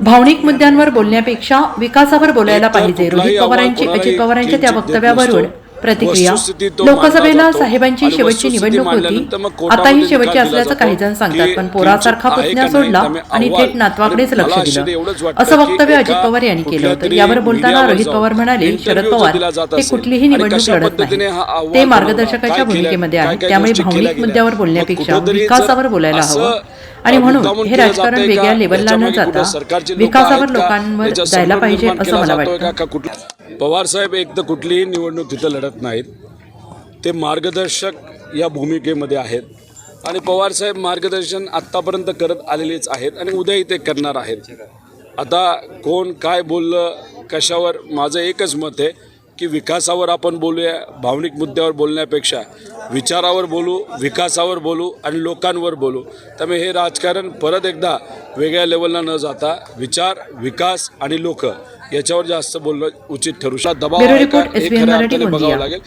भावनिक मुद्द्यांवर बोलण्यापेक्षा विकासावर बोलायला पाहिजे रोहित पवारांची अजित पवारांच्या त्या वक्तव्यावरून. प्रतिक्रिया. लोकसभेला. साहेबांची शेवटची निवडणूक होती. आताही शेवटची असल्याचं काही जण सांगतात पण पोरासारखा पुतण्या सोडला आणि थेट नातवाकडेच लक्ष दिलं. असं वक्तव्य अजित पवार यांनी केलं होतं. यावर बोलताना रोहित पवार म्हणाले शरद पवार हे कुठलीही निवडणूक लढत नाही. ते मार्गदर्शकाच्या भूमिकेमध्ये आहेत. त्यामुळे भावनिक मुद्द्यावर. बोलण्यापेक्षा विकासावर बोलायला हवं. आणि म्हणून हे राजकारण वेगळ्या? लेवलला न जाता विकासावर? लोकांवर जायला पाहिजे असं मला वाटतं. पवारसाहेब पवार साहेब एक तर कुठलीही निवडणूक तिथं लढत नाहीत. ते मार्गदर्शक या भूमिकेमध्ये आहेत. आणि पवार साहेब मार्गदर्शन आत्तापर्यंत करत आलेलेच आहेत आणि उद्याही ते करणार आहेत. आता कोण काय बोललं कशावर माझं एकच मत आहे की विकासावर आपण बोलूया भावनिक मुद्द्यावर बोलण्यापेक्षा विचारावर बोलू विकासावर बोलू आणि लोकांवर बोलू. त्यामुळे हे राजकारण परत एकदा वेगळ्या लेवलला न जाता विचार विकास आणि लोक याच्यावर जास्त बोलणं उचित ठरू शकतं. दबाव बघावं. लागेल.